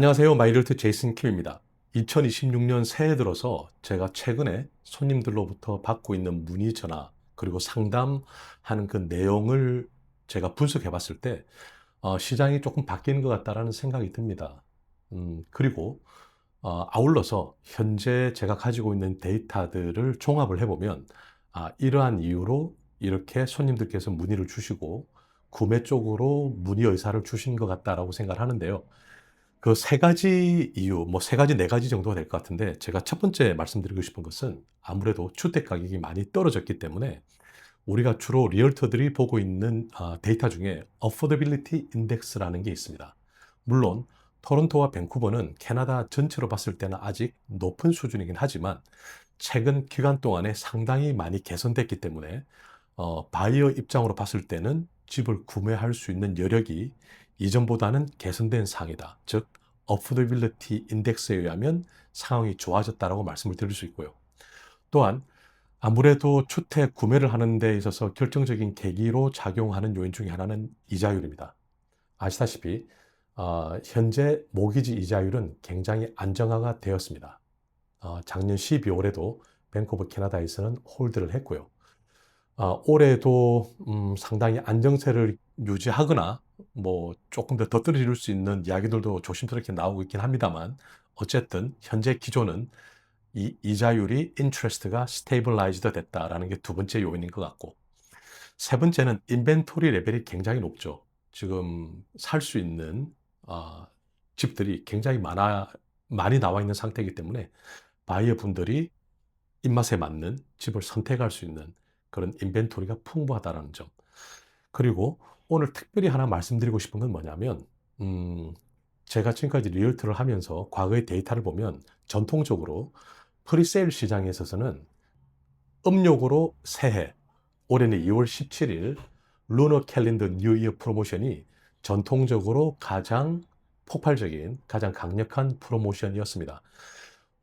안녕하세요. 마이리얼트 제이슨 킴입니다. 2026년 새해 들어서 제가 최근에 손님들로부터 받고 있는 문의 전화 그리고 상담하는 그 내용을 제가 분석해 봤을 때 어, 시장이 조금 바뀌는 것 같다라는 생각이 듭니다. 음, 그리고 어, 아울러서 현재 제가 가지고 있는 데이터들을 종합을 해보면 아, 이러한 이유로 이렇게 손님들께서 문의를 주시고 구매 쪽으로 문의 의사를 주신 것 같다라고 생각을 하는데요. 그 세 가지 이유, 뭐 세 가지, 네 가지 정도가 될 것 같은데 제가 첫 번째 말씀드리고 싶은 것은 아무래도 주택 가격이 많이 떨어졌기 때문에 우리가 주로 리얼터들이 보고 있는 아, 데이터 중에 Affordability Index라는 게 있습니다. 물론 토론토와 밴쿠버는 캐나다 전체로 봤을 때는 아직 높은 수준이긴 하지만 최근 기간 동안에 상당히 많이 개선됐기 때문에 어, 바이어 입장으로 봤을 때는 집을 구매할 수 있는 여력이 이전보다는 개선된 상황이다. 즉, Affordability Index에 의하면 상황이 좋아졌다라고 말씀을 드릴 수 있고요. 또한 아무래도 주택 구매를 하는 데 있어서 결정적인 계기로 작용하는 요인 중에 하나는 이자율입니다. 아시다시피 어, 현재 모기지 이자율은 굉장히 안정화가 되었습니다. 어, 작년 12월에도 밴쿠버 캐나다에서는 홀드를 했고요. 어, 올해도 음, 상당히 안정세를 유지하거나 뭐 조금 더더 떨어질 수 있는 이야기들도 조심스럽게 나오고 있긴 합니다만 어쨌든 현재 기조는 이 이자율이 인트레스트가 스테이블라이즈드 됐다라는 게 두 번째 요인인 것 같고 세 번째는 인벤토리 레벨이 굉장히 높죠. 지금 살 수 있는 어, 집들이 굉장히 많아 많이 나와 있는 상태이기 때문에 바이어 분들이 입맛에 맞는 집을 선택할 수 있는 그런 인벤토리가 풍부하다라는 점. 그리고 오늘 특별히 하나 말씀드리고 싶은 건 뭐냐면, 음, 제가 지금까지 리얼트를 하면서 과거의 데이터를 보면 전통적으로 프리세일 시장에 있어서는 음력으로 새해, 올해는 2월 17일 루너 캘린더 뉴 이어 프로모션이 전통적으로 가장 폭발적인, 가장 강력한 프로모션이었습니다.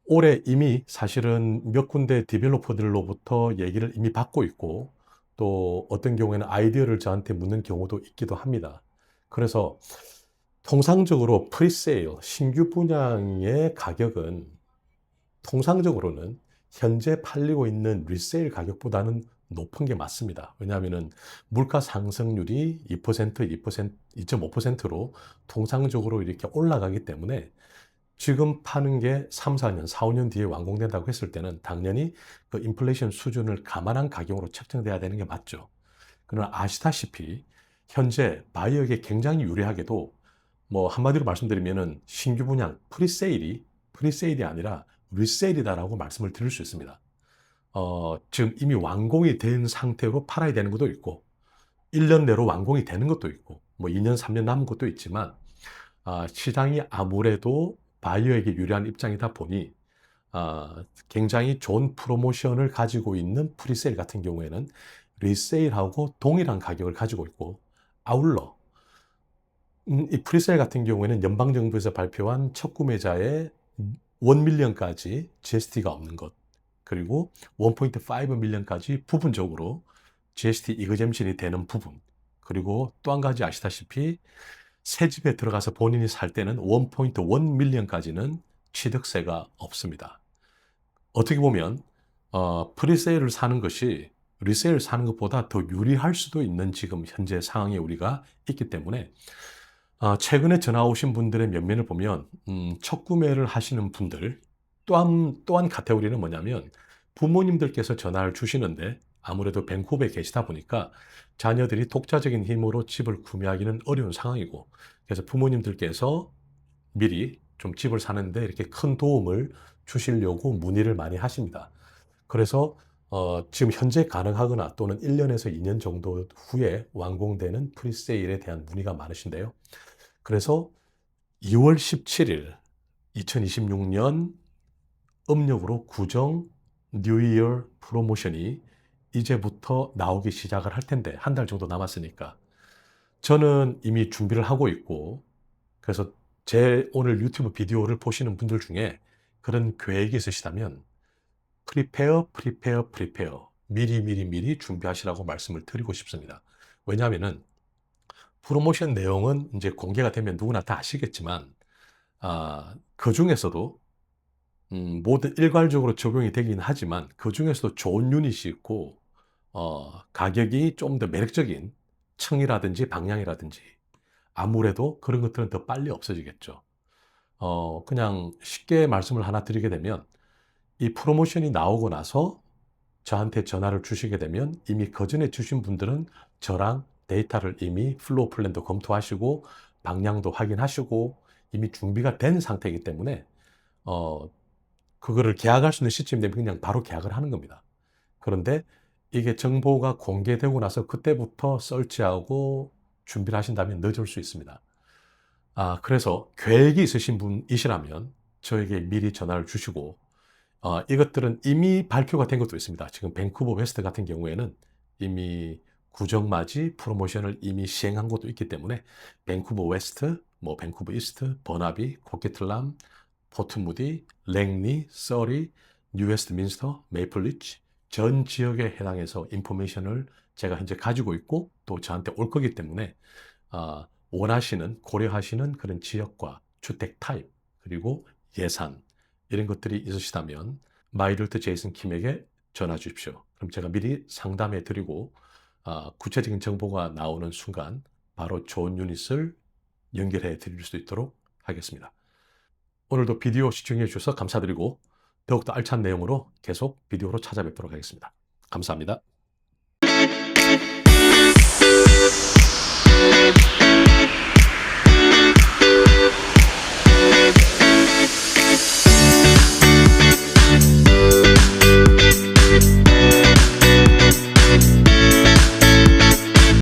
올해 이미 사실은 몇 군데 디벨로퍼들로부터 얘기를 이미 받고 있고 또 어떤 경우에는 아이디어를 저한테 묻는 경우도 있기도 합니다. 그래서 통상적으로 프리세일, 신규 분양의 가격은 통상적으로는 현재 팔리고 있는 리세일 가격보다는 높은 게 맞습니다. 왜냐하면 물가 상승률이 2%, 2%, 2.5%로 통상적으로 이렇게 올라가기 때문에 지금 파는 게 3, 4년, 4, 5년 뒤에 완공된다고 했을 때는 당연히 그 인플레이션 수준을 감안한 가격으로 책정돼야 되는 게 맞죠. 그러나 아시다시피 현재 바이어에게 굉장히 유리하게도 뭐 한마디로 말씀드리면은 신규 분양 프리세일이 프리세일이 아니라 리세일이다라고 말씀을 드릴 수 있습니다. 어, 지금 이미 완공이 된 상태로 팔아야 되는 것도 있고 1년 내로 완공이 되는 것도 있고 뭐 2년, 3년 남은 것도 있지만 아, 시장이 아무래도 바이어에게 유리한 입장이다 보니 어, 굉장히 좋은 프로모션을 가지고 있는 프리세일 같은 경우에는 리세일하고 동일한 가격을 가지고 있고 아울러 음, 이 프리세일 같은 경우에는 연방 정부에서 발표한 첫 구매자의 1 밀리언까지 GST가 없는 것 그리고 1.5 밀리언까지 부분적으로 GST 이그잼션이 되는 부분 그리고 또 한 가지 아시다시피 새 집에 들어가서 본인이 살 때는 1.1 밀리언까지는 취득세가 없습니다. 어떻게 보면 어, 프리세일을 사는 것이 리세일 사는 것보다 더 유리할 수도 있는 지금 현재 상황에 우리가 있기 때문에 어, 최근에 전화 오신 분들의 면면을 보면 음, 첫 구매를 하시는 분들 또한 또한 카테고리는 뭐냐면 부모님들께서 전화를 주시는데 아무래도 밴쿠버에 계시다 보니까 자녀들이 독자적인 힘으로 집을 구매하기는 어려운 상황이고 그래서 부모님들께서 미리 좀 집을 사는데 이렇게 큰 도움을 주시려고 문의를 많이 하십니다. 그래서 어, 지금 현재 가능하거나 또는 1년에서 2년 정도 후에 완공되는 프리세일에 대한 문의가 많으신데요. 그래서 2월 17일 2026년 음력으로 구정 뉴 이어 프로모션이 이제부터 나오기 시작을 할 텐데 한 달 정도 남았으니까 저는 이미 준비를 하고 있고 그래서 제 오늘 유튜브 비디오를 보시는 분들 중에 그런 계획이 있으시다면 프리페어 프리페어 프리페어 미리 미리 미리 준비하시라고 말씀을 드리고 싶습니다. 왜냐하면은 프로모션 내용은 이제 공개가 되면 누구나 다 아시겠지만 아, 그 중에서도 음, 모든 일괄적으로 적용이 되긴 하지만 그 중에서도 좋은 유닛이 있고 어, 가격이 좀 더 매력적인 층이라든지 방향이라든지 아무래도 그런 것들은 더 빨리 없어지겠죠. 어, 그냥 쉽게 말씀을 하나 드리게 되면 이 프로모션이 나오고 나서 저한테 전화를 주시게 되면 이미 그 전에 주신 분들은 저랑 데이터를 이미 플로우 플랜도 검토하시고 방향도 확인하시고 이미 준비가 된 상태이기 때문에 어, 그거를 계약할 수 있는 시점이 되면 그냥 바로 계약을 하는 겁니다. 그런데 이게 정보가 공개되고 나서 그때부터 설치하고 준비를 하신다면 늦을 수 있습니다. 아, 그래서 계획이 있으신 분이시라면 저에게 미리 전화를 주시고 어, 이것들은 이미 발표가 된 것도 있습니다. 지금 밴쿠버 웨스트 같은 경우에는 이미 구정맞이 프로모션을 이미 시행한 것도 있기 때문에 밴쿠버 웨스트, 뭐 밴쿠버 이스트, 버나비, 코키틀람, 포트무디, 랭리, 서리, 뉴웨스트민스터, 메이플리치 전 지역에 해당해서 인포메이션을 제가 현재 가지고 있고 또 저한테 올 거기 때문에 아, 원하시는 고려하시는 그런 지역과 주택 타입 그리고 예산 이런 것들이 있으시다면 마이럴트 제이슨 킴에게 전화 주십시오. 그럼 제가 미리 상담해 드리고 아, 구체적인 정보가 나오는 순간 바로 좋은 유닛을 연결해 드릴 수 있도록 하겠습니다. 오늘도 비디오 시청해 주셔서 감사드리고 더욱더 알찬 내용으로 계속 비디오로 찾아뵙도록 하겠습니다. 감사합니다.